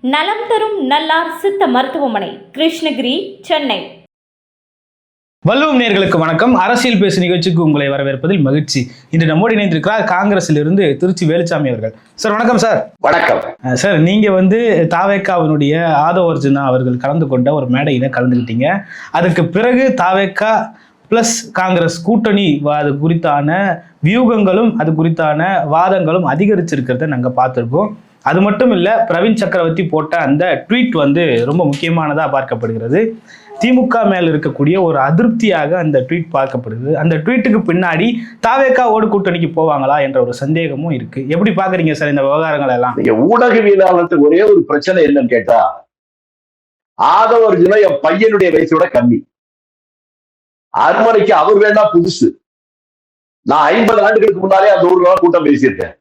நலம் தரும் நல்லார் சித்த மருத்துவமனை கிருஷ்ணகிரி சென்னை. வல்லுவம் நேர்களுக்கு வணக்கம். அரசியல் பேசு நிகழ்ச்சிக்கு உங்களை வரவேற்பதில் மகிழ்ச்சி. இன்று நம்மோடு இணைந்திருக்கிறார் காங்கிரஸிலிருந்து திருச்சி வேலுச்சாமி அவர்கள். சார் வணக்கம் சார். வணக்கம். சார் நீங்க வந்து தாவேக்காவினுடைய ஆதவ அர்ஜுனா அவர்கள் கலந்து கொண்ட ஒரு மேடையில கலந்துக்கிட்டீங்க அதுக்கு பிறகு தாவேக்கா பிளஸ் காங்கிரஸ் கூட்டணி வா- அது குறித்தான வியூகங்களும் அது குறித்தான வாதங்களும் அதிகரிச்சிருக்கிறத நாங்க பார்த்துருக்கோம். அது மட்டும் இல்லை பிரவீன் சக்கரவர்த்தி போட்ட அந்த ட்வீட் வந்து ரொம்ப முக்கியமானதாக பார்க்கப்படுகிறது. திமுக மேல் இருக்கக்கூடிய ஒரு அதிருப்தியாக அந்த ட்வீட் பார்க்கப்படுது. அந்த ட்வீட்டுக்கு பின்னாடி தாவேக்காவோடு கூட்டணிக்கு போவாங்களா என்ற ஒரு சந்தேகமும் இருக்கு. எப்படி பாக்குறீங்க சார் இந்த விவகாரங்கள் எல்லாம்? நீங்க ஊடகவியலாளருக்கு ஒரே ஒரு பிரச்சனை என்னன்னு கேட்டா ஆதவர்ஜுனா என் பையனுடைய வயசோட கம்மி. அருமனைக்கு அவர் வேணா புதுசு. நான் ஐம்பது ஆண்டுகளுக்கு முன்னாலே அந்த ஊர்ல கூட்டம் பேசியிருக்கேன்.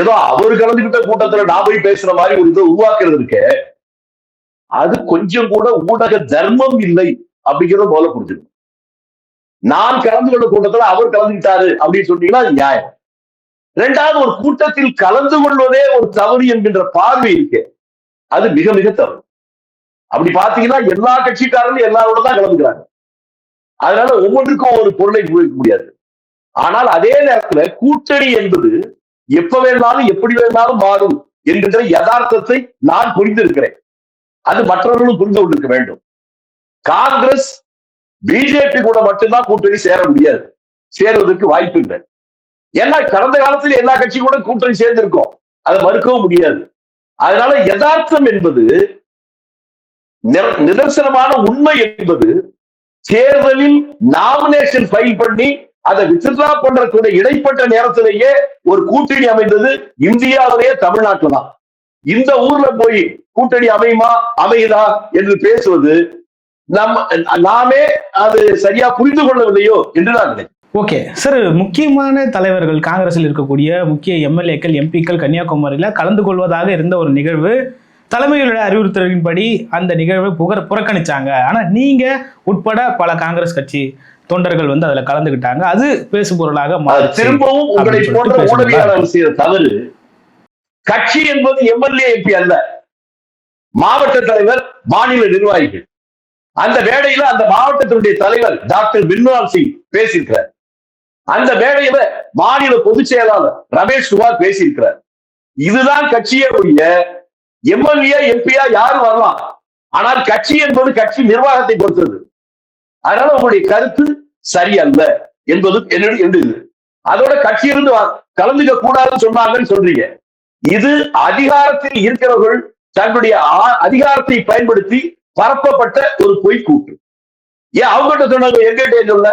ஏதோ அவர் கலந்துகிட்ட கூட்டத்துல நான் போய் பேசுற மாதிரி ஒரு இதை உருவாக்குறது இருக்கே. அது கொஞ்சம் கூட ஊடக தர்மம் இல்லை அப்படிங்கறத போல புரிஞ்சுக்கணும். நான் கலந்து கொண்ட கூட்டத்துல அவர் கலந்துக்கிட்டாரு அப்படின்னு சொன்னீங்கன்னா அது நியாயம். இரண்டாவது ஒரு கூட்டத்தில் கலந்து கொள்வதே ஒரு தவறு என்கின்ற பார்வை இருக்கு. அது மிக மிக தவறு. அப்படி பாத்தீங்கன்னா எல்லா கட்சிக்காரர்களும் எல்லாரோட தான் கலந்துக்கிறாங்க. அதனால ஒவ்வொன்றுக்கும் ஒரு பொருளை உபயோகிக்க முடியாது. ஆனால் அதே நேரத்துல கூட்டணி என்பது எப்ப வேணாலும் எப்படி வேணாலும் மாறும் என்கின்ற யதார்த்தத்தை நான் புரிந்திருக்கிறேன். அது மற்றவர்களும் புரிந்து கொண்டிருக்க வேண்டும். காங்கிரஸ் பிஜேபி கூட மட்டும்தான் கூட்டணி சேர முடியாது. சேருவதற்கு வாய்ப்பு இல்லை. ஏன்னா கடந்த காலத்துல எல்லா கட்சி கூட கூட்டணி சேர்ந்திருக்கோம். அதை மறுக்கவும் முடியாது. அதனால யதார்த்தம் என்பது நிதர்சனமான உண்மை என்பது தேர்தலில் நாமினேஷன் ஃபைல் பண்ணி அதை வித்ட்ரா பண்றதுடைய இடைப்பட்ட நேரத்திலேயே ஒரு கூட்டணி அமைந்தது இந்தியாவிலேயே தமிழ்நாட்டில் தான் இந்த ஊர்ல போய் கூட்டணி அமையுமா? அமையுதா? என்று பேசுவது நம்ம நாமே அது சரியா புரிந்து கொள்ளவில்லையோ என்று நான் நினைக்கிறேன் ஓகே சார் முக்கியமான தலைவர்கள் காங்கிரஸில் இருக்கக்கூடிய முக்கிய எம்எல்ஏக்கள் எம்பிக்கள் கன்னியாகுமரியில் கலந்து கொள்வதாக இருந்த ஒரு நிகழ்வு. தலைமையோட அறிவுறுத்தலின்படி அந்த நிகழ்வை புகர் புறக்கணிச்சாங்க. ஆனா நீங்க உட்பட பல காங்கிரஸ் கட்சி தொண்டர்கள் வந்து அதுல கலந்துக்கிட்டாங்க அது பேசு பொருளாக திரும்பவும் உங்களை போன்ற. ஊடகவியலாளர் செய்த தவறு கட்சி என்பது எம்எல்ஏ எம்பி அல்ல மாவட்ட தலைவர் மாநில நிர்வாகிகள். அந்த மேடையில அந்த மாவட்டத்தினுடைய தலைவர் டாக்டர் பின்வால் சிங் பேசியிருக்கிறார். அந்த மேடையில மாநில பொதுச் செயலாளர் ரமேஷ் குமார் பேசியிருக்கிறார். இதுதான் கட்சியே ஒழிய எம்எல்ஏ எம்பியா யாரும் வரலாம்? ஆனால் கட்சி என்பது கட்சி நிர்வாகத்தை பொறுத்தது. அதனால உங்களுடைய கருத்து சரியல்ல என்பது என்னுடைய அதோட கட்சியிலிருந்து வ- கலந்துக்க கூடாதுன்னு சொன்னாங்கன்னு சொல்றீங்க. இது அதிகாரத்தில் இருக்கிறவர்கள் தங்களுடைய அதிகாரத்தை பயன்படுத்தி பரப்பப்பட்ட ஒரு பொய் கூட்டு ஏன் அவங்ககிட்ட சொன்னாங்க எங்கிட்ட சொல்ல?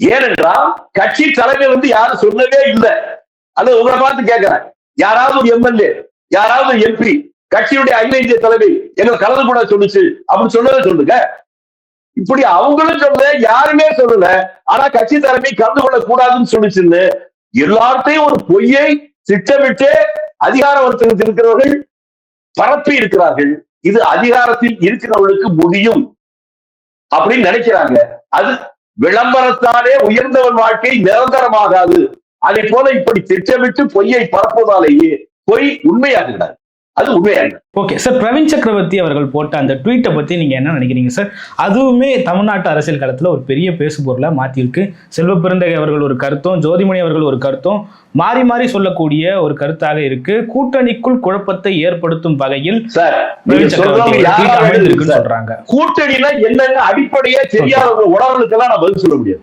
ஏனென்றால் கட்சி தலைமை வந்து யாரும் சொல்லவே இல்லை. அது உங்களை பார்த்து கேட்கிறேன். யாராவது ஒரு எம்எல்ஏ யாராவது எம்பி கட்சியுடைய அகில இந்திய தலைமை எங்க கலந்து கூட சொல்லுச்சு. அப்படின்னு சொன்னதை சொல்லுங்க. இப்படி அவங்களும் சொல்லல யாருமே சொல்லல. ஆனா கட்சி தலைமை கலந்து கொள்ள கூடாதுன்னு சொல்லுச்சுன்னு எல்லார்ட்டையும் ஒரு பொய்யை திட்டமிட்டு அதிகார வர்த்தகத்தில் இருக்கிறவர்கள் பரப்பி இருக்கிறார்கள். இது அதிகாரத்தில் இருக்கிறவர்களுக்கு முடியும் அப்படின்னு நினைக்கிறாங்க. அது விளம்பரத்தாலே உயர்ந்தவன் வாழ்க்கை நிரந்தரமாகாது. அதை போல இப்படி திட்டமிட்டு பொய்யை பரப்புவதாலேயே பொய் உண்மையாகிறார் அது உண்மையாக ஓகே சார் பிரவீன் சக்கரவர்த்தி அவர்கள் போட்ட அந்த ட்வீட்டை பத்தி நீங்க என்ன நினைக்கிறீங்க சார் அதுவுமே தமிழ்நாட்டு அரசியல் களத்துல ஒரு பெரிய பேசு பொருளா மாத்திருக்கு செல்வ பெருந்தகை அவர்கள் ஒரு கருத்தும் ஜோதிமணி அவர்கள் ஒரு கருத்தும் மாறி மாறி சொல்லக்கூடிய ஒரு கருத்தாக இருக்கு. கூட்டணிக்குள் குழப்பத்தை ஏற்படுத்தும் வகையில் சொல்றாங்க. கூட்டணினா என்னன்னு அடிப்படையே தெரியாதவங்க உடம்புக்கெல்லாம் நான் பதில் சொல்ல முடியாது.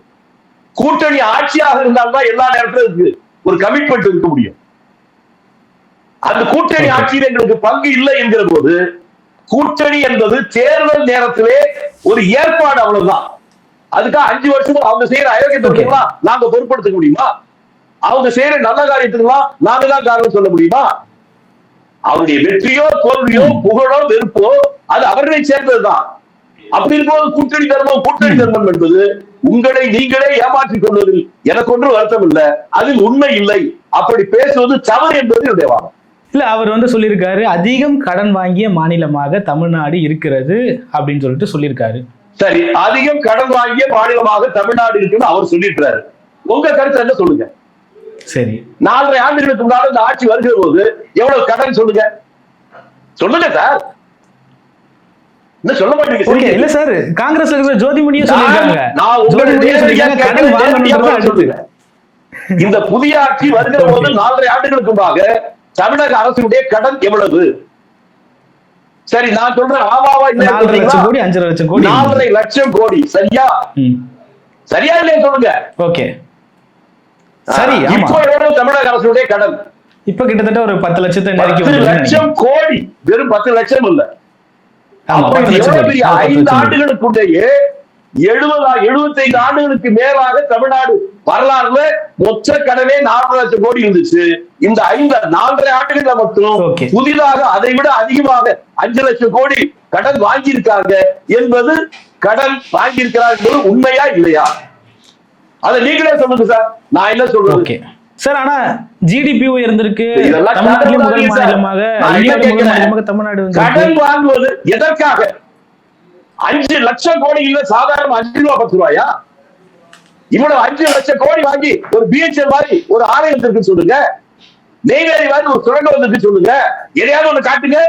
கூட்டணி ஆட்சியாக இருந்தால்தான் எல்லா நேரத்திலும் ஒரு கமிட்மெண்ட் இருக்க முடியும். அந்த கூட்டணி. ஆட்சியில் எங்களுக்கு பங்கு இல்லை என்கிற போது கூட்டணி என்பது தேர்தல் நேரத்திலே ஒரு ஏற்பாடு அவ்வளவுதான். அதுக்காக அஞ்சு வருஷம் அவங்க செய்யற அயோக்கியத்துக்கெல்லாம் நாங்க பொருட்படுத்த முடியுமா? அவங்க செய்யற நல்ல காரியத்துக்கெல்லாம் நாங்க தான் காரணம் சொல்ல முடியுமா? அவருடைய வெற்றியோ தோல்வியோ புகழோ வெறுப்போ அது அவர்களை சேர்ந்ததுதான். அப்படி இருக்கும்போது கூட்டணி தர்மம் கூட்டணி தர்மம் என்பது உங்களை நீங்களே ஏமாற்றிக் கொள்வதில் எனக்கு ஒன்றும் வருத்தம் இல்லை அதில் உண்மை இல்லை. அப்படி பேசுவது தவறு என்பது என்னுடைய வாதம். இல்ல அவர் வந்து சொல்லியிருக்காரு அதிகம் கடன் வாங்கிய மாநிலமாக தமிழ்நாடு இருக்கிறது அப்படின்னு சொல்லிட்டு சொல்லியிருக்காரு. சரி அதிகம் கடன் வாங்கிய மாநிலமாக தமிழ்நாடு இருக்குன்னு அவர் சொல்லியிருக்கிறாரு. உங்க கருத்து என்ன சொல்லுங்க? சரி. நாலரை ஆண்டுகளுக்கு முன்னால இந்த ஆட்சி வருகிற போது எவ்வளவு கடன் சொல்லுங்க? சொல்லுங்க சார். சொல்ல மாட்டீங்க. இல்ல காங்கிரஸ்ல இருக்கிற ஜோதிமணியும். இந்த புதிய ஆட்சி வருகிற போது நாலரை ஆண்டுகளுக்கு முன்பாக தமிழக அரசுடைய கடன் எவ்வளவு? சரி நான் சொல்றேன் இல்லையா நாலரை லட்சம்? கோடி அஞ்சரை லட்சம் கோடி. நாலரை லட்சம் கோடி. சரியா. சரியா இல்லையா சொல்லுங்க? ஓகே. சரி இப்போ எவ்வளவு தமிழக அரசுடைய கடன்? இப்ப கிட்டத்தட்ட ஒரு பத்து லட்சத்தை நெருக்கி லட்சம் கோடி. வெறும் பத்து லட்சம் இல்ல. ஐந்து. ஆண்டுகளுக்குள்ளேயே எழுபது எழுபத்தைந்து ஆண்டுகளுக்கு மேலாக தமிழ்நாடு வரலாறுல மொத்த கடனே நாலரை லட்சம் கோடி இருந்துச்சு. இந்த ஐந்து நாலரை ஆண்டுகள்ல மட்டும். புதிதாக அதை விட அதிகமாக அஞ்சு லட்சம் கோடி கடன் வாங்கியிருக்காங்க என்பது கடன் வாங்கியிருக்கிறார் என்பது உண்மையா இல்லையா? அதை நீங்களே சொல்லுங்க சார். நான் என்ன சொல்றது? ஓகே சார் ஆனா ஜிடிபி உயர்ந்திருக்கு. இதெல்லாம் தமிழ்நாட்டிலே முதல். மாநிலமாக தமிழ்நாடு கடன் வாங்குவது எதற்காக? அஞ்சு லட்சம் கோடி இல்ல சாதாரண அஞ்சு ரூபா பத்து ரூபாயா? இவ்வளவு அஞ்சு லட்சம் கோடி வாங்கி ஒரு பிஹெச்எல் மாதிரி ஒரு ஆலயம் இருக்கு சொல்லுங்க. நெய்வேலி மாதிரி ஒரு சுரங்கம் வந்துருக்கு சொல்லுங்க. எதையாவது ஒண்ணு காட்டுங்க.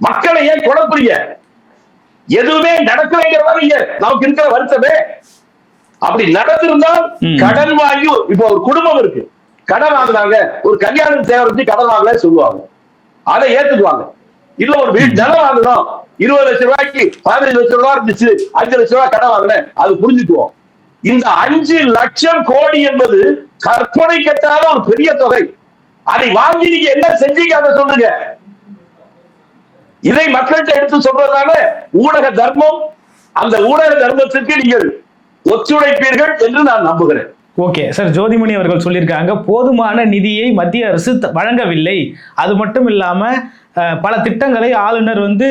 மக்களை ஏன் குழப்புறீங்க? எதுவுமே நடக்கலைங்கிற மாதிரி இங்க நமக்கு இருக்கிற வருத்தமே. அப்படி நடந்திருந்தால். கடன் வாங்கி இப்போ ஒரு குடும்பம் இருக்கு. கடன் வாங்குனாங்க. ஒரு கல்யாணம் தேவை கடன் வாங்கல சொல்லுவாங்க. அதை ஏத்துக்குவாங்க. இல்ல ஒரு வீடு நிலம் வாங்கணும் இருபது லட்சம் ரூபாய்க்கு பதினஞ்சு லட்சம் ரூபாய் இருந்துச்சு. அஞ்சு லட்சம் ரூபாய் கடன் வாங்கினேன் அது புரிஞ்சுக்குவோம். இந்த அஞ்சு லட்சம் கோடி என்பது கற்பனை கட்டாத ஒரு பெரிய தொகை. அதை வாங்கி நீங்க என்ன செஞ்சீங்க அதை சொல்லுங்க. இதை மக்கள்கிட்ட எடுத்து சொல்றதால ஊடக தர்மம். அந்த ஊடக தர்மத்திற்கு நீங்கள் ஒத்துழைப்பீர்கள் என்று நான் நம்புகிறேன். ஓகே சார் ஜோதிமணி அவர்கள் சொல்லியிருக்காங்க போதுமான நிதியை மத்திய அரசு வழங்கவில்லை. அது மட்டும் இல்லாம அஹ், பல திட்டங்களை ஆளுநர் வந்து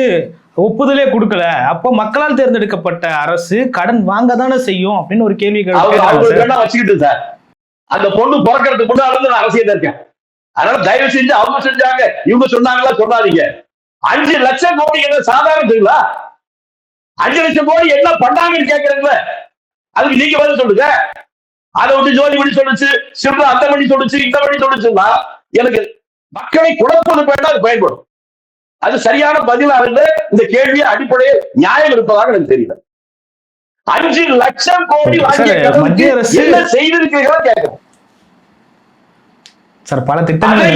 ஒப்புதலே கொடுக்கல. அப்போ மக்களால் தேர்ந்தெடுக்கப்பட்ட அரசு கடன் வாங்க தானே செய்யும் அப்படின்னு ஒரு கேள்வி வச்சுக்கிட்டு சார் அந்த பொண்ணு பிறக்கிறதுக்கு இருந்து நான் அரசியல் இருக்கேன். அதனால தயவு செஞ்சு அவங்க செஞ்சாங்க. இவங்க சொன்னாங்களா சொல்லாதீங்க. அஞ்சு லட்சம் கோடி என்ன சாதாரணங்களா அஞ்சு லட்சம் கோடி என்ன பண்ணாங்கன்னு கேக்குறீங்களா? அதுக்கு நீங்க பதில் சொல்லுங்க. அதை விட்டு ஜோதி மணி சொல்லுச்சு சிம்லா அந்த மணி சொல்லுச்சு இந்த மணி சொல்லுச்சுன்னா எனக்கு மக்களை குழப்பது பேர் அது பயன்படும். அது சரியான பதிலா இருந்து இந்த கேள்வியை அடிப்படையில் நியாயம் இருப்பதாக எனக்கு தெரியல. அஞ்சு லட்சம் கோடி மத்திய அரசு- என்ன செய்திருக்கீங்களோ கேட்கிறேன் சார் பல திட்டங்களை?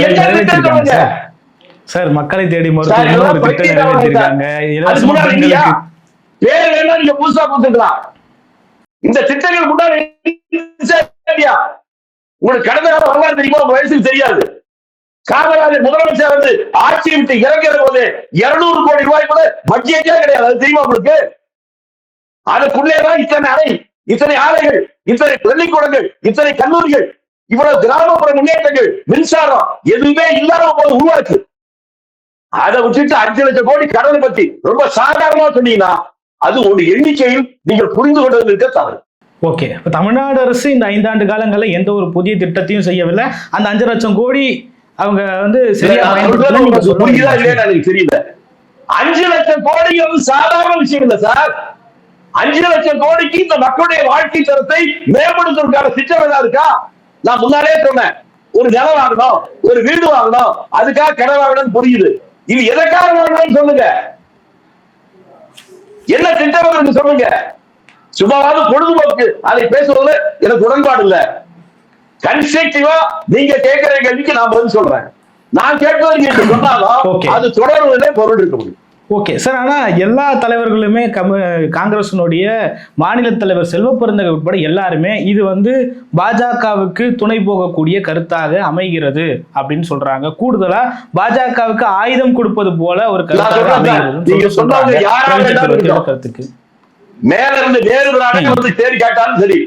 சார். மக்களை தேடி ஒரு திட்டம் நிறைவேற்றிருக்காங்க. பேர் வேணா நீங்க புதுசா கொடுத்துக்கலாம் இந்த திட்டங்கள் முன்னாடி உங்களுக்கு கடந்த கால வரலாறு தெரியுமா? உங்க வயசுக்கு தெரியாது. காமராஜர் முதலமைச்சர் வந்து ஆட்சி விட்டு இறங்குற போது இருநூறு கோடி ரூபாய் கூட பட்ஜெட்டே கிடையாது. அது தெரியுமா உங்களுக்கு? அதுக்குள்ளேதான் இத்தனை அறை இத்தனை ஆலைகள் இத்தனை பள்ளிக்கூடங்கள் இத்தனை கல்லூரிகள் இவ்வளவு கிராமப்புற முன்னேற்றங்கள் மின்சாரம் எதுவுமே இல்லாத போது உருவாச்சு. அதை விட்டுட்டு அஞ்சு லட்சம் கோடி கடனை பத்தி ரொம்ப சாதாரணமா சொன்னீங்கன்னா அது ஒரு எண்ணிக்கையில் நீங்கள் புரிந்து கொண்டது இருக்க தவறு. ஓகே இப்போ தமிழ்நாடு அரசு இந்த ஐந்தாண்டு காலங்களில் எந்த ஒரு புதிய திட்டத்தையும் செய்யவில்லை. அந்த அஞ்சு லட்சம் கோடி அவங்க வந்து புரியுதா. இல்லையா எனக்கு தெரியல. அஞ்சு லட்சம் கோடி வந்து சாதாரண விஷயம் இல்ல சார். அஞ்சு லட்சம் கோடிக்கு இந்த மக்களுடைய வாழ்க்கை தரத்தை மேம்படுத்துவதற்கான திட்டம் ஏதாவது இருக்கா? நான் முன்னாலே சொன்னேன். ஒரு நிலம் வாங்கணும் ஒரு வீடு வாங்கணும் அதுக்காக கடன் வாங்கணும்னு புரியுது. இது எதற்காக வாங்கணும்னு சொல்லுங்க? என்ன திட்டம் இருக்கு சொல்லுங்க. சும்மாவது பொழுதுபோக்கு. அதை பேசுவதில் எனக்கு உடன்பாடு இல்ல. கன்ஸ்ட்ரக்டிவா நீங்க கேட்கிற கேள்விக்கு நான் பதில் சொல்றேன். நான் கேட்பது நீங்க சொன்னாலும். அது தொடர்வதிலே பொருள் இருக்க முடியும். ஓகே சார் ஆனா எல்லா தலைவர்களுமே கம காங்கிரசினுடைய மாநில தலைவர் செல்வ பெருந்தகை உட்பட எல்லாருமே இது வந்து பாஜகவுக்கு துணை போகக்கூடிய கருத்தாக அமைகிறது அப்படின்னு சொல்றாங்க. கூடுதலா பாஜகவுக்கு ஆயுதம் கொடுப்பது போல ஒரு. கருத்துக்கு. மேல இருந்து நேரு வந்து தேடி காட்டாலும் சரி.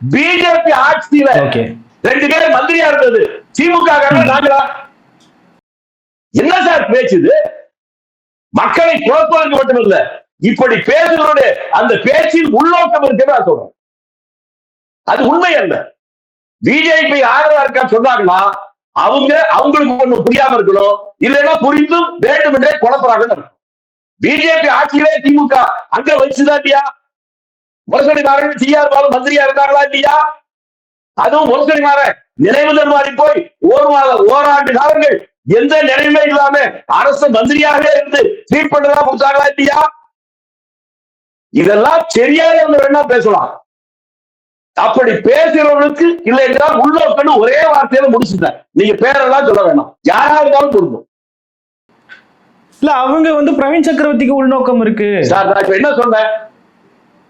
பிஜேபி ஆட்சியில ஓகே ரெண்டு பேரும் மந்திரியா இருந்தது. திமுக நாங்களா? என்ன சார் பேச்சு இது மக்களை குழப்பதற்கு மட்டுமல்ல. இப்படி பேசுகிறோட அந்த பேச்சில் உள்நோக்கம் இருக்கிறதா சொல்றேன். அது உண்மை அல்ல. பிஜேபி ஆதரவா இருக்கா சொன்னாங்கன்னா அவங்க அவங்களுக்கு ஒண்ணு புரியாம இருக்கணும். இல்லைன்னா புரிந்தும் வேண்டும் என்றே குழப்பறாங்கன்னு பிஜேபி ஆட்சியிலே திமுக அங்க வச்சுதான் இல்லையா? முரசடிமாரன் சிஆர் பாலு மந்திரியா இருந்தாங்களா இல்லையா? அதுவும் முரசடிமாரன் நினைவு தருமாறி போய் ஒரு மாத ஓராண்டு காலங்கள் எந்த நிலைமை இல்லாம அரசு மந்திரியாக இருந்து ட்ரீட் பண்ணதா கொடுத்தாங்களா இல்லையா? இதெல்லாம் சரியாக இருந்து வேணா பேசலாம். அப்படி பேசுறவனுக்கு இல்லை என்றால் உள்ளோக்கன்னு ஒரே வார்த்தையில முடிச்சுட்டேன். நீங்க பேரெல்லாம் சொல்ல வேணாம். யாரா இருந்தாலும் பொருந்தும். இல்ல அவங்க வந்து பிரவீன் சக்கரவர்த்திக்கு உள்நோக்கம் இருக்கு. சார் நான் இப்ப என்ன சொன்னேன்?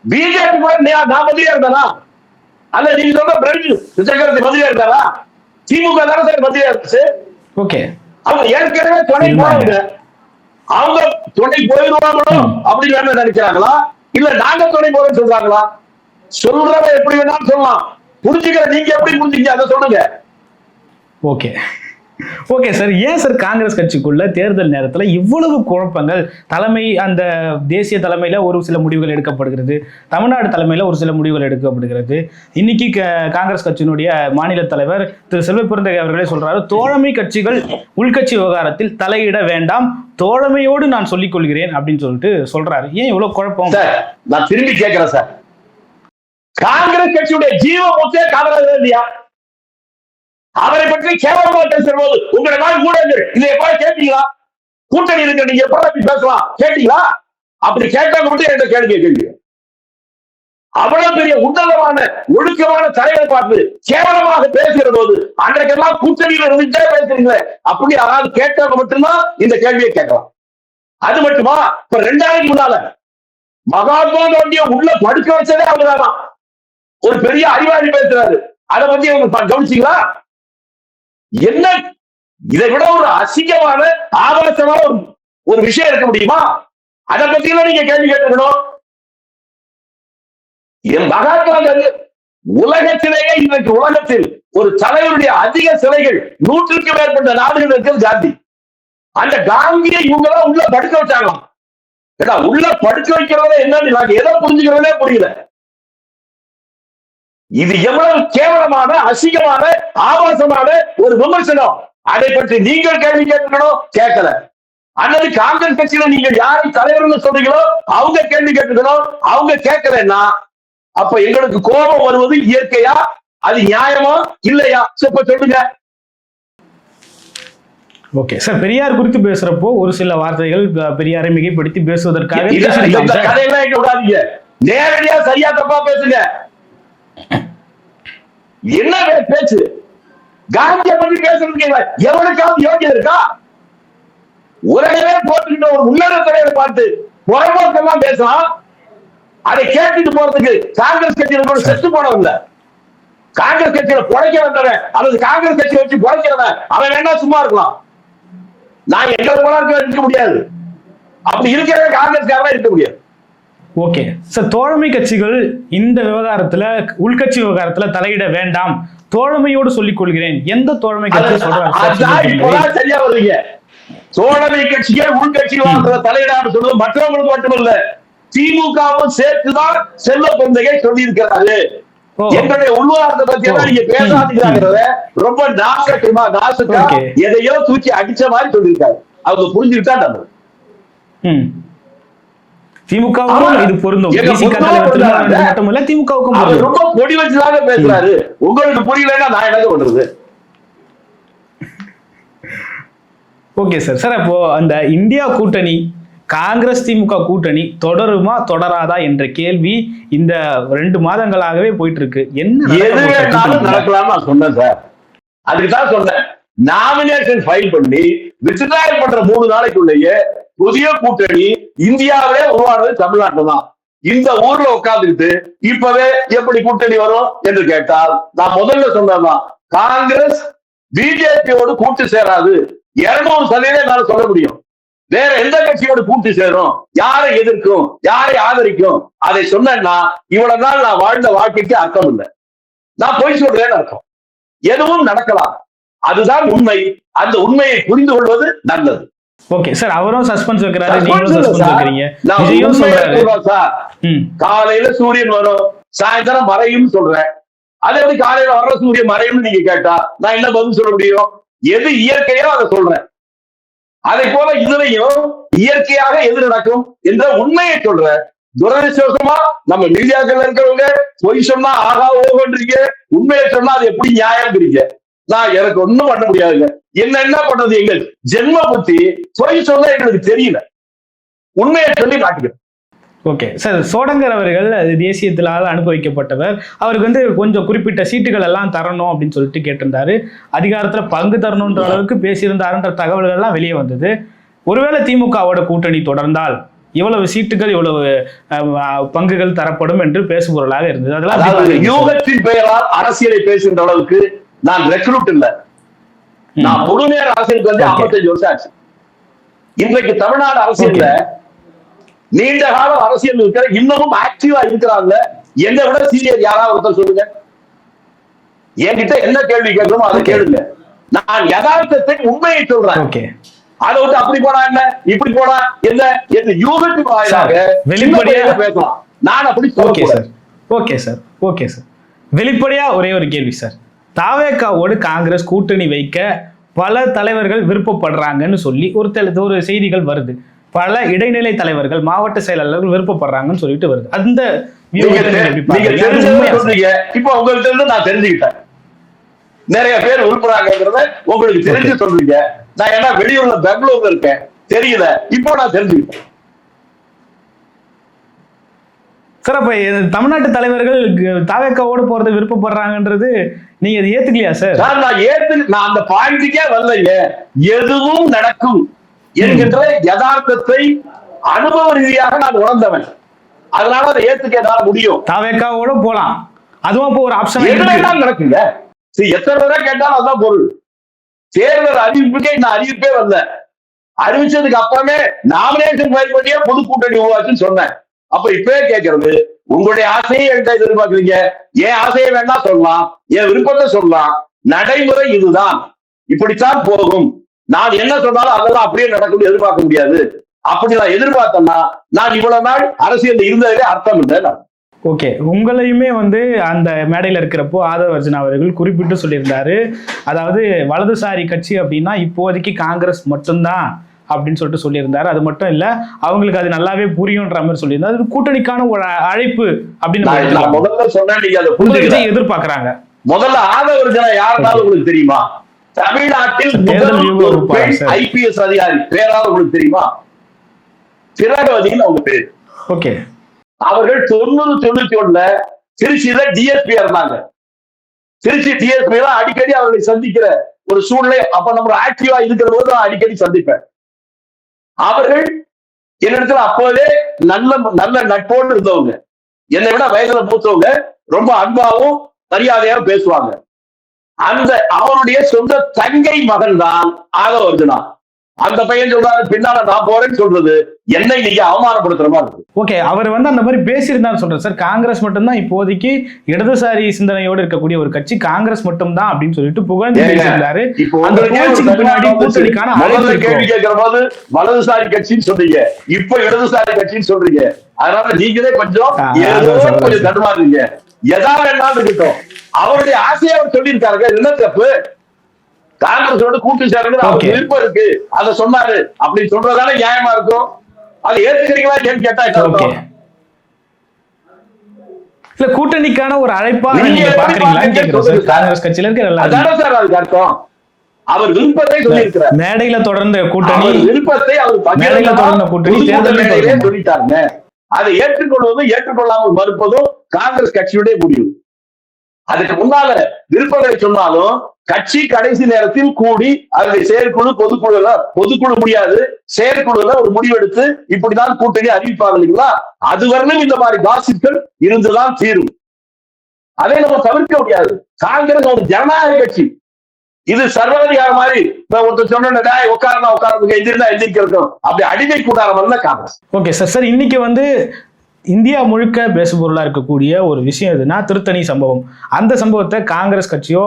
பிஜேபி நான் நான் மந்திரியா இருந்தானா? அல்ல நீங்க சொல்ற பிரவீன் சக்கரவர்த்தி மந்திரியா இருந்தாரா திமுக தானே சார் மந்திரியா இருந்துச்சு? ஓகே. அவங்க ஏற்கனவே துணை போனவங்க. அவங்க துணை போயிருவாங்களோ அப்படின்னு நினைக்கிறாங்களா? இல்ல நாங்க துணை போறோம்னு சொல்றாங்களா? சொல்றவன் எப்படி வேணாலும் சொல்லலாம். புரிஞ்சுக்கிற நீங்க எப்படி புரிஞ்சுங்க அதை சொல்லுங்க. ஓகே. ஓகே சார் ஏன் சார் காங்கிரஸ் கட்சிக்குள்ள தேர்தல் நேரத்துல இவ்வளவு குழப்பங்கள்? தலைமை அந்த தேசிய தலைமையில ஒரு சில முடிவுகள் எடுக்கப்படுகிறது. தமிழ்நாடு தலைமையில ஒரு சில முடிவுகள் எடுக்கப்படுகிறது. இன்னைக்கு க- காங்கிரஸ் கட்சியினுடைய மாநில தலைவர் திரு. செல்வ பிறந்தகை அவர்களே சொல்றாரு தோழமை கட்சிகள் உள்கட்சி விவகாரத்தில் தலையிட வேண்டாம். தோழமையோடு நான் சொல்லிக் கொள்கிறேன் அப்படின்னு சொல்லிட்டு சொல்றாரு. ஏன் இவ்வளவு குழப்பம்? சார் நான் திரும்பி கேட்கிறேன் சார் காங்கிரஸ் கட்சியுடைய ஜீவ மூச்சே காங்கிரஸ் இல்லையா? அவரை பற்றி கேவலமாக பேசுற உங்களை மாதிரி ஊடகங்கள் இதை எப்ப கேட்டீங்களா? கூட்டணி இருக்க நீங்க எப்படி பேசலாம். கேட்டீங்களா? அப்படி கேட்டாங்க மட்டும் என்கிட்ட கேள்வி கேள்வி அவ்வளவு பெரிய உன்னதமான ஒழுக்கமான தலைவரை பார்த்து கேவலமாக பேசுகிற போது அன்றைக்கெல்லாம் கூட்டணியில் இருந்துட்டே பேசுறீங்களே. அப்படி யாராவது கேட்டவங்க மட்டும்தான் இந்த கேள்வியை கேட்கலாம். அது மட்டுமா? இப்ப ரெண்டாயிரத்தி முன்னால மகாத்மா காந்திய உள்ள படுக்க வச்சதே அவங்கதான் ஒரு பெரிய அறிவாளி பேசுறாரு. அதை பத்தி அவங்க கவனிச்சீங்களா? என்ன? இதை விட ஒரு அசிங்கமான ஆபாசமான ஒரு ஒரு விஷயம் இருக்க முடியுமா? அதை பத்தி எல்லாம் நீங்க கேள்வி கேட்டுக்கணும். என் மகாத்மா காந்தி உலகத்திலேயே இன்றைக்கு உலகத்தில் ஒரு தலைவருடைய அதிக சிலைகள் நூற்றுக்கு மேற்பட்ட நாடுகள் இருக்கிறது காந்தி. அந்த காந்தியை இவங்க தான் உள்ள படுக்க வச்சாங்களாம். ஏடா உள்ள படுக்க வைக்கிறத என்னன்னு நாங்க எதை புரிஞ்சுக்கிறதே புரியல. இது எவ்வளவு கேவலமான அசிங்கமான ஆபாசமான ஒரு விமர்சனம். அதை பற்றி நீங்கள் கேள்வி கேட்கணும்? கேட்கல. அல்லது காங்கிரஸ் கட்சியில நீங்கள் யாரை தலைவர்னு சொல்றீங்களோ அவங்க கேள்வி கேட்டுக்கணும் அவங்க கேட்கலன்னா அப்ப எங்களுக்கு கோபம் வருவது இயற்கையா? அது நியாயமா? இல்லையா? இப்ப சொல்லுங்க. ஓகே. சார் பெரியார் குறித்து பேசுறப்போ ஒரு சில வார்த்தைகள் பெரியாரை மிகைப்படுத்தி பேசுவதற்காக நேரடியா சரியா தப்பா பேசுங்க. என்ன பேச்சு? காந்திய பத்தி பேசுறதுக்கு எவனுக்காவது யோகியம் இருக்கா? உலகமே போட்டுக்கிட்ட ஒரு உன்னத தலைவர் பார்த்து புறம்போக்கெல்லாம் பேசலாம் அதை கேட்டுட்டு போறதுக்கு காங்கிரஸ் கட்சியில கூட செத்து போனவங்க. காங்கிரஸ் கட்சியில புழைக்க வந்தவன் அல்லது காங்கிரஸ் கட்சியை வச்சு புழைக்கிறவன் அவன் வேணா சும்மா இருக்கலாம். நான் எங்க போனா இருக்க முடியாது. அப்படி இருக்கிற காங்கிரஸ்காரனா இருக்க முடியாது. ஓகே சார் தோழமை கட்சிகள் இந்த விவகாரத்துல உள்கட்சி விவகாரத்துல தலையிட வேண்டாம். தோழமையோடு சொல்லிக் கொள்கிறேன் எந்த தோழமை கட்சி. இப்பதான் சரியா வர்றீங்க தோழமை கட்சியே உள்கட்சி தலையிடான்னு சொல்றது மற்றவங்களுக்கு மட்டுமல்ல திமுகவும் சேர்த்துதான் செல்ல பொந்தையை சொல்லி இருக்கிறாரு. எங்களுடைய உள்வாரத்தை பத்தி எல்லாம் நீங்க பேசாதீங்கிறத ரொம்ப நாசக்கமா நாசுக்கா. எதையோ தூக்கி அடிச்ச மாதிரி சொல்லியிருக்காரு. அவங்க புரிஞ்சுக்கிட்டா ம். திமுகவுக்கும். இது பொருந்தும். திருமாவளவன் மட்டுமல்ல திமுகவுக்கும் ரொம்ப பொடி வச்சுதாங்க பேசுறாரு. உங்களுக்கு புரியலன்னா நான் என்ன பண்றது ஓகே சார். சார் அப்போ அந்த இந்தியா கூட்டணி காங்கிரஸ் திமுக கூட்டணி தொடருமா தொடராதா என்ற கேள்வி இந்த ரெண்டு மாதங்களாகவே போயிட்டு இருக்கு என்ன எது நடக்க போகுது வேணாலும் சட்டசபையில? நடக்கலாம்னு நான் சொன்னேன் சார். அதுக்கு தான் சொன்னேன். நாமினேஷன் ஃபைல் பண்ணி வித்ட்ராயல் பண்ற மூணு நாளைக்குள்ளேயே புதிய கூட்டணி இந்தியாவிலே உருவானது தமிழ்நாட்டில் தான் இந்த ஊர்ல உட்கார்ந்துக்கிட்டு இப்பவே எப்படி கூட்டணி வரும் என்று கேட்டால் நான் முதல்ல சொன்னதுதான் காங்கிரஸ் பிஜேபியோடு கூட்டு சேராது. இருநூறு சதவீதம் நான் சொல்ல முடியும். வேற எந்த கட்சியோடு கூட்டு சேரும்? யாரை எதிர்க்கும்? யாரை ஆதரிக்கும்? அதை சொன்னேன்னா இவ்வளவு நாள் நான் வாழ்ந்த வாழ்க்கைக்கு அர்த்தம் இல்லை. நான் பொய் சொல்றேன்னு அர்த்தம். எதுவும் நடக்கலாம். அதுதான் உண்மை. அந்த உண்மையை புரிந்து கொள்வது நல்லது. ஓகே சார் அவரும் சஸ்பென்ஸ் வைக்கிறாரு நீங்களும் சஸ்பென்ஸ். வைக்கிறீங்க. உண்மையை சொல்றாரு. காலையில சூரியன் வரும் சாயந்தரம் மறையும் சொல்றேன். அதே எப்படி காலையில வர்ற சூரியன் மறையும்னு நீங்க கேட்டா நான் என்ன பதில் சொல்ல முடியும்? எது இயற்கையோ அதை சொல்றேன். அதை போல இதுலையும் இயற்கையாக எது நடக்கும் என்ற உண்மையை சொல்றேன். துரதிருஷ்டவசமா நம்ம மீடியாக்கள் இருக்கிறவங்க பொய் சொன்னா ஆகா ஓகன்றீங்க. உண்மையை சொன்னா அது எப்படி நியாயம்ங்கிறீங்க நான் எனக்கு ஒண்ணும் பண்ண முடியாதுங்க. என்ன என்ன பண்றது எங்க ஜென்ம புத்தி? பொய் சொல்ல எங்களுக்கு தெரியல. உண்மையை சொல்லி காட்டுகிறேன். ஓகே சார் சோடங்கர் அவர்கள் அது தேசியத்திலால் அனுப்ப வைக்கப்பட்டவர் அவருக்கு வந்து கொஞ்சம் குறிப்பிட்ட சீட்டுகள் எல்லாம் தரணும் அப்படின்னு சொல்லிட்டு கேட்டிருந்தாரு. அதிகாரத்துல பங்கு தரணுன்ற அளவுக்கு பேசியிருந்தாருன்ற தகவல்கள் எல்லாம் வெளியே வந்தது. ஒருவேளை திமுகவோட கூட்டணி தொடர்ந்தால் இவ்வளவு சீட்டுகள் இவ்வளவு பங்குகள் தரப்படும் என்று பேசுபொருளாக இருந்தது. அதெல்லாம்? யூகத்தின் பெயரால் அரசியலை பேசுகின்ற அளவுக்கு நான் ரெக்ரூட் இல்ல. நான் முழுமையான அரசியலுக்கு வந்து. 55 வருஷம் ஆச்சு இன்றைக்கு தமிழ்நாடு அரசியல்ல நீண்ட கால அரசியல் இருக்கிற இன்னமும் ஆக்டிவா இருக்கிறாங்க. என்னை விட சீனியர் யாராவது ஒருத்தர் சொல்லுங்க. என்கிட்ட என்ன கேள்வி கேட்கணுமோ அதை. கேளுங்க. நான் யதார்த்தத்தை உண்மையை சொல்றேன். அதை விட்டு அப்படி போனா என்ன? இப்படி போனா என்ன? என்று யூகத்தின் வாயிலாக சார், வெளிப்படையா- சின்ன பையன் பேசலாம். நான் அப்படி okay sir okay sir okay sir வெளிப்படையா ஒரே ஒரு கேள்வி சார் தாவேக்காவோடு காங்கிரஸ் கூட்டணி வைக்க பல தலைவர்கள் விருப்பப்படுறாங்கன்னு சொல்லி ஒரு ஒரு செய்திகள் வருது. பல இடைநிலை தலைவர்கள் மாவட்ட செயலாளர்கள் விருப்பப்படுறாங்கன்னு சொல்லிட்டு வருது. அந்த இப்ப உங்கள்ட்ட இருந்து நான் தெரிஞ்சுக்கிட்டேன். நிறைய பேர் விரும்புறாங்கிறத உங்களுக்கு தெரிஞ்சு சொல்றீங்க. நான் ஏன்னா வெளியூர்ல பெங்களூர்ல இருக்கேன். தெரியல. இப்போ நான் தெரிஞ்சுக்கிட்டேன். சார் அப்ப தமிழ்நாட்டு தலைவர்கள் தாவேக்காவோடு போறது விருப்பப்படுறாங்கன்றது நீங்க அதை ஏத்துக்கலையா சார் நான் ஏத்து நான் அந்த பாயிண்ட்டுக்கே வரலைங்க. எதுவும் நடக்கும் என்கின்ற யதார்த்தத்தை அனுபவ ரீதியாக நான் உணர்ந்தவன். அதனால அதை ஏத்துக்க என்னால முடியும். தாவேக்காவோட போலாம். அதுவும் அப்போ ஒரு ஆப்ஷன் நடக்குங்க? சரி, எத்தனை தடவை கேட்டாலும் அதான் பொருள். தேர்தல் அறிவிப்புக்கே இன்னும் அறிவிப்பே வரல. அறிவிச்சதுக்கு அப்புறமே நாமினேஷன் ஃபைல் பண்ணியே பொது கூட்டணி உருவாச்சுன்னு சொன்னேன். அப்ப இப்பவே கேட்கறது உங்களுடைய ஆசையை என்கிட்ட எதிர்பார்க்குறீங்க. என் ஆசையை வேணா சொல்லலாம் என் விருப்பத்தை சொல்லலாம். நடைமுறை இதுதான். இப்படித்தான் போகும். நான் என்ன சொன்னாலும் அதெல்லாம் அப்படியே நடக்கும் எதிர்பார்க்க முடியாது. அப்படி நான் எதிர்பார்த்தேன்னா நான் இவ்வளவு நாள் அரசியல் இருந்ததிலே அர்த்தம் இல்லை ஓகே உங்களையுமே வந்து அந்த மேடையில் இருக்கிறப்போ ஆதவ அர்ஜுனா அவர்கள் குறிப்பிட்டு சொல்லியிருந்தாரு. அதாவது வலதுசாரி கட்சி அப்படின்னா இப்போதைக்கு காங்கிரஸ் மட்டும்தான். அப்படின்னு சொல்லிட்டு சொல்லியிருந்தாரு. அது மட்டும் இல்ல அவங்களுக்கு அது நல்லாவே புரியுன்ற மாதிரி சொல்லியிருந்தாரு. அது கூட்டணிக்கான ஒரு அழைப்பு அப்படின்னு. முதல்ல சொன்னேன் நீங்க அதை விஜய் எதிர்பார்க்கறாங்க. முதல்ல ஆதவர்ஜனா யாருனாலும் உங்களுக்கு தெரியுமா? தமிழ்நாட்டில். ஐபிஎஸ் அதிகாரி. பேராவது உங்களுக்கு தெரியுமா? திரகவதின்னு அவங்க பேர். ஓகே. அவர்கள் தொண்ணூறு தொண்ணூத்தி ஒண்ணுல திருச்சியில டிஎஸ்பி இருந்தாங்க. திருச்சி டிஎஸ்பி எல்லாம் அடிக்கடி அவர்களை சந்திக்கிற ஒரு சூழ்நிலை அப்ப நம்ம ஆக்டிவா இருக்கிற போது நான் அடிக்கடி சந்திப்பேன். அவர்கள் என்னிடத்துல அப்போதே நல்ல நல்ல நட்போடு இருந்தவங்க. என்னை விட வயதுல மூத்தவங்க ரொம்ப அன்பாவும் மரியாதையாவும் பேசுவாங்க. அந்த அவருடைய சொந்த தங்கை மகன் தான் ஆதவர்ஜுனா. அந்த பையன் சொல்றாரு பின்னால நான் போறேன்னு சொல்றது என்னை நீங்க அவமானப்படுத்துற மாதிரி இருக்கு. ஓகே அவர் வந்து அந்த மாதிரி பேசியிருந்தாரு சொல்றேன் சார் காங்கிரஸ் மட்டும்தான் இப்போதைக்கு இடதுசாரி சிந்தனையோடு இருக்கக்கூடிய ஒரு கட்சி. காங்கிரஸ் மட்டும்தான் அப்படின்னு சொல்லிட்டு புகழ்ந்து பேசியிருந்தாரு. அந்த புகழ்ச்சிக்கு பின்னாடி. கூட்டணிக்கான கேள்வி. கேட்கிற போது வலதுசாரி கட்சின்னு சொல்றீங்க இப்ப இடதுசாரி கட்சின்னு சொல்றீங்க. அதனால நீங்களே கொஞ்சம் கொஞ்சம். தடுமாறுறீங்க. எதா வேணாலும் இருக்கட்டும். அவருடைய ஆசையை அவர் சொல்லியிருக்காருங்க. என்ன தப்பு? காங்கிரஸோட கூட்டு சேருங்க அவருக்கு. விருப்பம் இருக்கு. அதை சொன்னாரு. அப்படி சொல்றதானே நியாயமா இருக்கும். அதை ஏத்துக்கிறீங்களா ஏன்னு கேட்டா? இல்ல கூட்டணிக்கான ஒரு அழைப்பா நீங்க நீங்க எப்படி பாக்குறீங்களான்னு பாக்குறீங்க கேக்குறேன் சொல்லுங்க. சார் காங்கிரஸ் கட்சியில இருக்க சார் அதுக்கு அர்த்தம். அவர் விருப்பத்தை சொல்லியிருக்கிறார். மேடையில தொடர்ந்த கூட்டணி. விருப்பத்தை அவர் மேடையில தொடர்ந்த கூட்டணி, தொடரும். சொல்லிட்டாங்க அதை ஏற்றுக்கொள்வதும் ஏற்றுக்கொள்ளாமல் மறுப்பதும் காங்கிரஸ் கட்சியுடைய முடிவு. அதுக்கு முன்னால விருப்பங்களை சொன்னாலும் கட்சி கடைசி நேரத்தில் கூடி அதை செயற்குழு பொதுக்குழுல பொதுக்குழு முடியாது. செயற்குழுல ஒரு முடிவெடுத்து இப்படிதான் கூட்டணி அறிவிப்பாங்க இல்லைங்களா? அது வரலும் இந்த மாதிரி காசிப்கள் இருந்துதான் தீரும். அதை நம்ம தவிர்க்க முடியாது. காங்கிரஸ் ஒரு ஜனநாயக கட்சி. இது சர்வாதிகார மாதிரி நான் ஒருத்தர் சொன்ன உட்காரனா உட்காரதுக்கு எந்திரிந்தா இருக்கணும் அப்படி அடிமை கூடாரம் அல்ல காங்கிரஸ். ஓகே சார் சார் இன்னைக்கு வந்து இந்தியா முழுக்க பேசுபொருளா இருக்கக்கூடிய ஒரு விஷயம் எதுனா திருத்தணி சம்பவம். அந்த சம்பவத்தை காங்கிரஸ் கட்சியோ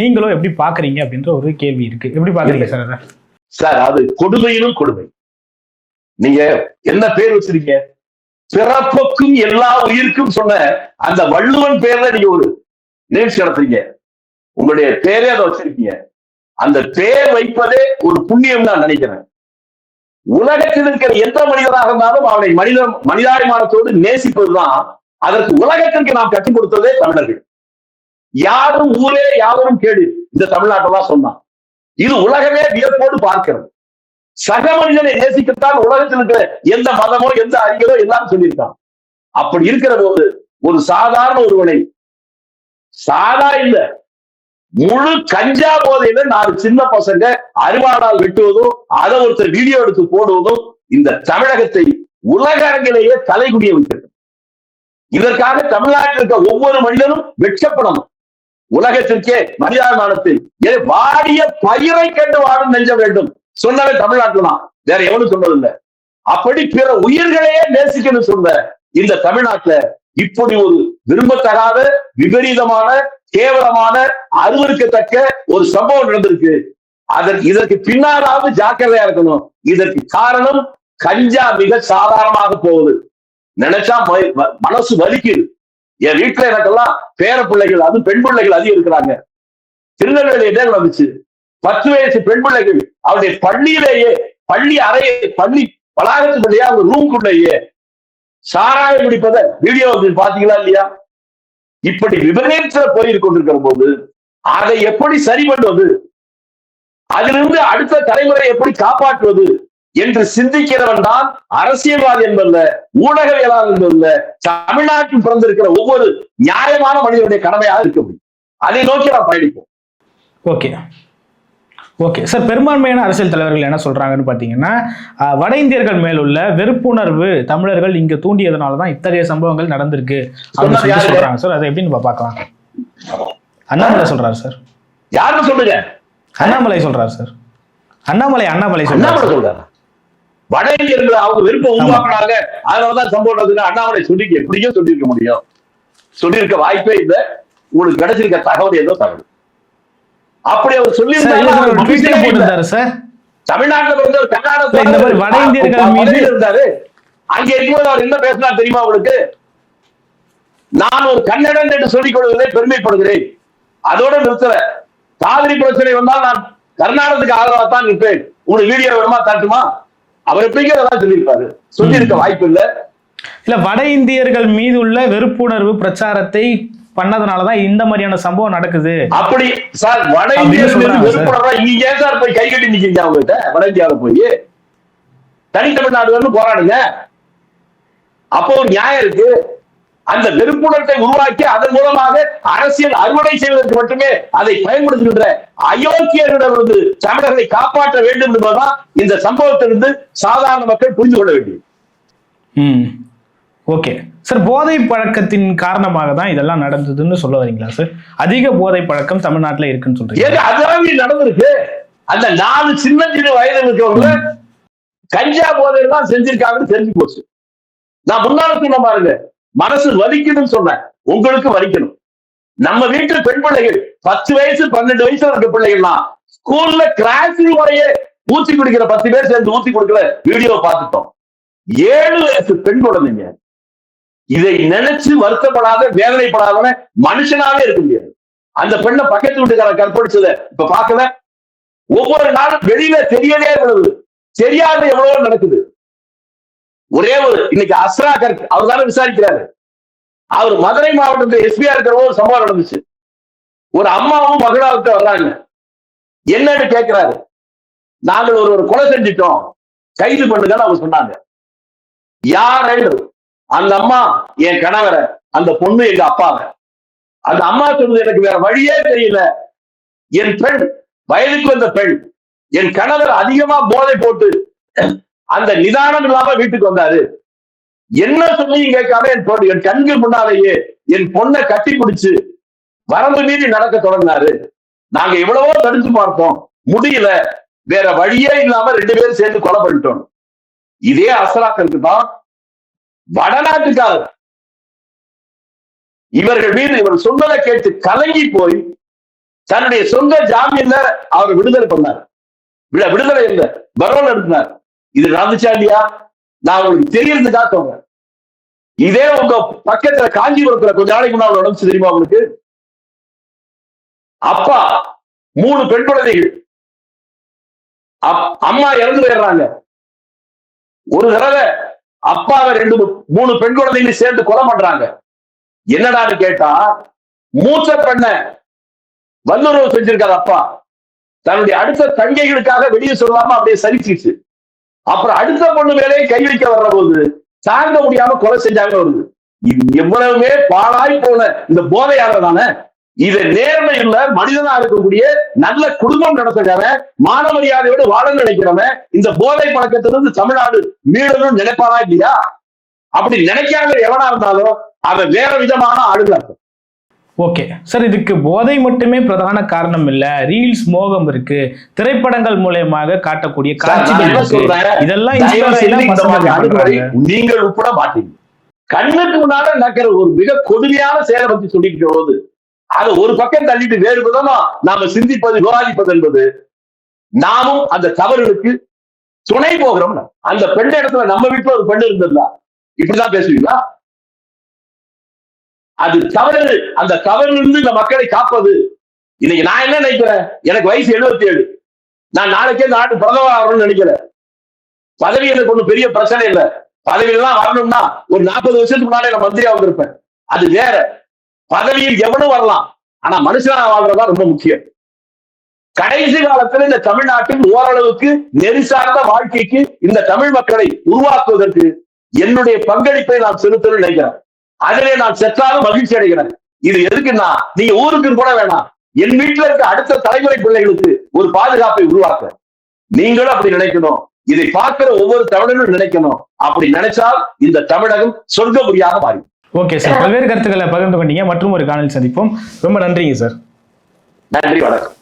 நீங்களோ எப்படி பாக்குறீங்க அப்படின்ற ஒரு கேள்வி இருக்கு. எப்படி பாக்குறீங்க சார் சார் அது கொடுமையிலும் கொடுமை. நீங்க என்ன பேர் வச்சிருக்கீங்க? பிறப்புக்கும் எல்லா உயிருக்கும் சொன்ன அந்த வள்ளுவன் பேர்ல நீங்க ஒரு நிகழ்ச்சி நடத்துறீங்க. உங்களுடைய பேரே அதை வச்சிருக்கீங்க. அந்த பேர் வைப்பதே ஒரு புண்ணியம் நான் நினைக்கிறேன். உலகத்தில் இருக்கிற எந்த மனிதராக இருந்தாலும் அவனை மனித மனிதாபிமானத்தோடு நேசிப்பதுதான் அதற்கு உலகத்திற்கு நாம் கற்றுக் கொடுத்ததே தமிழர்கள். யாரும் ஊரே யாரும் கேடு இந்த தமிழ்நாட்டெல்லாம் சொன்னான் இது உலகமே வியப்போடு பார்க்கிறது. சக மனிதனை நேசிக்கத்தான் உலகத்தில் இருக்கிற எந்த மதமோ எந்த அறிஞரோ எல்லாம் சொல்லியிருக்கான். அப்படி இருக்கிற போது ஒரு சாதாரண ஒருவனை சாதா இல்ல முழு கஞ்சா போதையில நாலு சின்ன பசங்க அருவாளால் வெட்டுவதும் அதை ஒருத்தர் வீடியோ எடுத்து போடுவதும் இந்த தமிழகத்தை உலக அரங்கிலேயே தலைகுடிய வைக்கிறது. இதற்காக தமிழ்நாட்டில் இருக்க ஒவ்வொரு மனிதனும் வெட்சப்படணும் உலகத்திற்கே மனிதாபிமானத்தில் ஏ, வாடிய பயிரை கண்டு வாடும் நெஞ்ச வேண்டும். சொன்னவே தமிழ்நாட்டில் தான். வேற எவனும் சொன்னதில்லை. அப்படி பிற உயிர்களையே நேசிக்கணும் சொன்ன இந்த தமிழ்நாட்டுல இப்படி ஒரு விரும்பத்தகாத விபரீதமான கேவலமான அருவருக்கத்தக்க ஒரு சம்பவம் நடந்திருக்கு. அதற்கு இதற்கு பின்னாலாவது ஜாக்கிரதையா இருக்கணும். இதற்கு காரணம் கஞ்சா மிக சாதாரணமாக போகுது. நினைச்சா மனசு வலிக்குது. என் வீட்டுல எனக்கெல்லாம் பேர பிள்ளைகள் அது பெண் பிள்ளைகள் அதிகம் இருக்கிறாங்க. திருநெல்வேலி என்ன நடந்துச்சு பத்து வயசு பெண் பிள்ளைகள் அவருடைய பள்ளியிலேயே பள்ளி அறையை பள்ளி வளாகத்துக்குள்ளேயே அவங்க ரூம்குள்ளேயே சாராயம் குடிப்பதை வீடியோ பாத்தீங்களா இல்லையா? இப்படி விபரீதத்துல போய் கொண்டிருக்கிற போது அதை எப்படி சரி பண்ணுவது? அதிலிருந்து அடுத்த தலைமுறை எப்படி காப்பாற்றுவது என்று சிந்திக்கிறவன் தான் அரசியல்வாதி என்பதில் ஊடகவியலாளர் என்பதில் தமிழ்நாட்டில் பிறந்திருக்கிற ஒவ்வொரு நியாயமான மனிதனுடைய கடமையாக இருக்க முடியும். அதை நோக்கி நாம் பயணிப்போம். ஓகே ஓகே சார் பெரும்பான்மையான அரசியல் தலைவர்கள் என்ன சொல்றாங்கன்னு பார்த்தீங்கன்னா வட இந்தியர்கள் மேலுள்ள வெறுப்புணர்வு தமிழர்கள் இங்க தூண்டியதுனால தான் இத்தகைய சம்பவங்கள் நடந்திருக்கு. அப்படின்னு? சொல்றாங்க சார் அதை எப்படி நம்ம பார்க்கலாம். அண்ணாமலை சொல்றாரு சார் யாருன்னு சொல்லுங்க. அண்ணாமலை சொல்றாரு சார் அண்ணாமலை அண்ணாமலை சொல்றாரு வட இந்தியர்கள் அவங்க விருப்பம் உருவாக்குனாங்க. அதனாலதான் சம்பவம் நடக்குதுன்னு அண்ணாமலை சொல்லி எப்படியோ சொல்லியிருக்க முடியும்? சொல்லியிருக்க வாய்ப்பே இல்லை. உங்களுக்கு கிடைச்சிருக்க தகவல் ஏதோ தகவல். அப்படி அவர் சொல்லியிருந்தாரு? போட்டிருந்தாரு சார். தமிழ்நாட்டுல பிறந்த ஒரு கர்நாடகத்துல இந்த மாதிரி வட இந்தியர்கள் மீது- இருந்தாரு அங்க இருக்கும்போது அவர் என்ன பேசினார் தெரியுமா உங்களுக்கு? நான் ஒரு கன்னடன் என்று சொல்லிக் கொள்வதிலே பெருமைப்படுகிறேன். அதோட நிறுத்தல காவிரி பிரச்சனை வந்தால் நான் கர்நாடகத்துக்கு ஆதரவா தான் நிற்பேன். உங்களுக்கு வீடியோ வேணுமா தட்டுமா அவர் எப்படிங்க சொல்லியிருப்பாரு? சொல்லியிருக்க வாய்ப்பு இல்ல. இல்ல வட இந்தியர்கள் மீது உள்ள வெறுப்புணர்வு பிரச்சாரத்தை பண்ணதுனாலதான் இந்த மாதிரியான சம்பவம் நடக்குது. அப்படி சார் வட. வெறுப்புணர்வா இங்க ஏன் சார் போய் கை கட்டி நிக்கிறீங்க அவங்ககிட்ட வட இந்தியாவில போய். தனித்தமிழ்நாடு போராடுங்க. அப்போ நியாயம் இருக்கு. அந்த வெறுப்புணர்வை உருவாக்கி அதன் மூலமாக அரசியல் அறுவடை செய்வதற்கு மட்டுமே அதை பயன்படுத்துகின்ற அயோக்கியர்களிடமிருந்து தமிழர்களை காப்பாற்ற வேண்டும் என்பதுதான் இந்த சம்பவத்திலிருந்து சாதாரண மக்கள் புரிந்து கொள்ள வேண்டியது ம். ஓகே சார் போதை பழக்கத்தின் காரணமாக தான் இதெல்லாம் நடந்ததுன்னு சொல்ல வரீங்களா சார் அதிக போதை பழக்கம் தமிழ்நாட்டில் இருக்குன்னு சொல்றீங்க. ஏங்க நடந்திருக்கு. அந்த நாலு சின்ன சின்ன வயதில் இருக்கவங்க கஞ்சா போதையில தான் செஞ்சிருக்காங்கன்னு தெரிஞ்சு போச்சு. நான் முன்னால சொன்ன பாருங்க மனசு வலிக்கணும்னு சொன்னேன். உங்களுக்கு வலிக்கணும். நம்ம வீட்டு பெண் பிள்ளைகள் பத்து வயசு பன்னெண்டு வயசுல இருக்க பிள்ளைகள்லாம் ஸ்கூல்ல கிராஸ் வரையே ஊத்தி குடிக்கிற பத்து பேர் சேர்ந்து ஊத்தி கொடுக்கிற வீடியோ பார்த்துட்டோம். ஏழு வயசு பெண் குழந்தைங்க இதை நினைச்சு வருத்தப்படாத வேதனைப்படாதவன மனுஷனாவே இருக்க முடியாது. அந்த பெண்ணை பக்கத்து வீட்டுக்கார கற்பழிச்சத இப்ப பார்க்கல? ஒவ்வொரு நாளும் வெளியில தெரியவே இருக்கிறது தெரியாத எவ்வளவு நடக்குது. ஒரே ஒரு இன்னைக்கு அஸ்ரா கர்க் அவர் தானே விசாரிக்கிறாரு. அவர் மதுரை மாவட்டத்தில் எஸ்பியா இருக்கிற ஒரு சம்பவம் நடந்துச்சு. ஒரு அம்மாவும் மகளாவுக்கு வர்றாங்க. என்னன்னு கேட்கிறாரு நாங்கள் ஒரு ஒரு கொலை செஞ்சிட்டோம். கைது பண்ணுங்கன்னு அவங்க சொன்னாங்க. யார் அந்த அம்மா என் கணவரை அந்த பொண்ணு எங்க அப்பாவை. அந்த அம்மா சொன்னது எனக்கு வேற வழியே தெரியல. என் பெண் வயதுக்கு வந்த பெண் என் கணவர் அதிகமா போதை போட்டு அந்த நிதானம் இல்லாம வீட்டுக்கு வந்தாரு. என்ன சொல்லியும் கேட்காம என் பொண்ணு என் கண்கள் முன்னாலேயே என் பொண்ணை கட்டி பிடிச்சு வரம்பு மீறி நடக்க தொடங்கினாரு. நாங்க எவ்வளவோ தடுத்து பார்த்தோம். முடியல. வேற வழியே இல்லாம ரெண்டு பேரும் சேர்ந்து கொலை பண்ணிட்டோம். இதே அசராக்கிறது தான் வடநாட்டுக்காரர். இவர்கள் மீது இவர் சொன்னதை கேட்டு கலங்கி போய் தன்னுடைய சொந்த ஜாமீன்ல அவர் விடுதலை பண்ணார். விட- விடுதலை இல்ல பரோல் எடுத்தார் இது நடந்துச்சா இல்லையா நான் உங்களுக்கு தெரியறதுக்காக சொல்றேன். இதே உங்க பக்கத்துல காஞ்சிபுரத்துல கொஞ்ச நாளைக்கு முன்னாடி உடம்பு தெரியுமா உங்களுக்கு? அப்பா மூணு பெண் குழந்தைகள். அப்- அம்மா இறந்து போயிடுறாங்க. ஒரு தடவை அப்பாவை ரெண்டு மூணு பெண் குழந்தைகள் சேர்ந்து கொலை பண்றாங்க. என்னடான்னு கேட்டா மூச்ச பெண்ண வல்லுறவு செஞ்சிருக்காரு அப்பா. தன்னுடைய அடுத்த தங்கைகளுக்காக வெளியே சொல்லாம அப்படியே சரிச்சிச்சு அப்புறம் அடுத்த பொண்ணு மேலே கை வைக்க வர்ற போது தாங்க முடியாம கொலை செஞ்சாங்க வருது. இது எவ்வளவுமே பாழாய் போன இந்த போதையாளர் தானே? இது நேர்மை இல்ல மனிதனா இருக்கக்கூடிய நல்ல குடும்பம் நடத்துகிறவன் மான மரியாதையோடு வாழ நினைக்கிறவன் இந்த போதை பழக்கத்திலிருந்து தமிழ்நாடு மீளணும்னு நினைப்பானா இல்லையா? அப்படி நினைக்காத எவனா இருந்தாலும் அவன் வேற விதமான ஆளுங்களா இருப்பான். ஓகே. சார் இதுக்கு போதை மட்டுமே பிரதான காரணம் இல்ல. ரீல்ஸ் மோகம் இருக்கு. திரைப்படங்கள் மூலயமாக காட்டக்கூடிய காட்சிகள்? இதெல்லாம். நீங்கள் உட்பட மாட்டீங்க. கண்ணுக்கு முன்னால நடக்கிற ஒரு மிக கொடுமையான செயலை பத்தி சொல்லிட்டு போது அதை ஒரு பக்கம் தள்ளிட்டு வேறு விதமா நாம சிந்திப்பது விவாதிப்பது என்பது நாமும் அந்த தவறுகளுக்கு துணை போகிறோம் அந்த பெண் இடத்துல நம்ம வீட்டுல ஒரு பெண் இருந்திருந்தா இப்படிதான் பேசுவீங்களா? அது தவறு. அந்த தவறிலிருந்து இந்த மக்களை காப்பது. இன்னைக்கு நான் என்ன நினைக்கிறேன்? எனக்கு வயசு 77 ஏழு நான் நாளைக்கே இந்த நாட்டு பிரதமர் ஆகணும்னு நினைக்கிறேன் பதவி எனக்கு ஒண்ணும் பெரிய பிரச்சனை இல்லை. பதவியெல்லாம் வரணும்னா ஒரு நாற்பது வருஷத்துக்கு முன்னாடி நான் மந்திரியா வந்திருப்பேன். அது வேற. பதவியில் எவனும் வரலாம். ஆனா மனுஷனா வாழ்றதா ரொம்ப முக்கியம். கடைசி காலத்துல இந்த தமிழ்நாட்டில் ஓரளவுக்கு நெரிசார்ந்த வாழ்க்கைக்கு இந்த தமிழ் மக்களை உருவாக்குவதற்கு என்னுடைய பங்களிப்பை நான் செலுத்தணும்னு நினைக்கிறேன். அதிலே நான் செத்தாலும் மகிழ்ச்சி அடைகிறேன். இது எதுக்குன்னா நீங்க ஊருக்கு கூட வேணாம். என் வீட்டுல இருக்க அடுத்த தலைமுறை பிள்ளைகளுக்கு ஒரு பாதுகாப்பை உருவாக்க. நீங்களும் அப்படி நினைக்கணும். இதை பார்க்கிற ஒவ்வொரு தமிழனும் நினைக்கணும். அப்படி நினைச்சால் இந்த தமிழகம் சொர்க்கபுரியாக மாறி ஓகே சார் பல்வேறு கருத்துக்களை பகிர்ந்து கொண்டீங்க. மற்றும் ஒரு காணொலி சந்திப்போம். ரொம்ப நன்றிங்க சார் நன்றி வணக்கம்.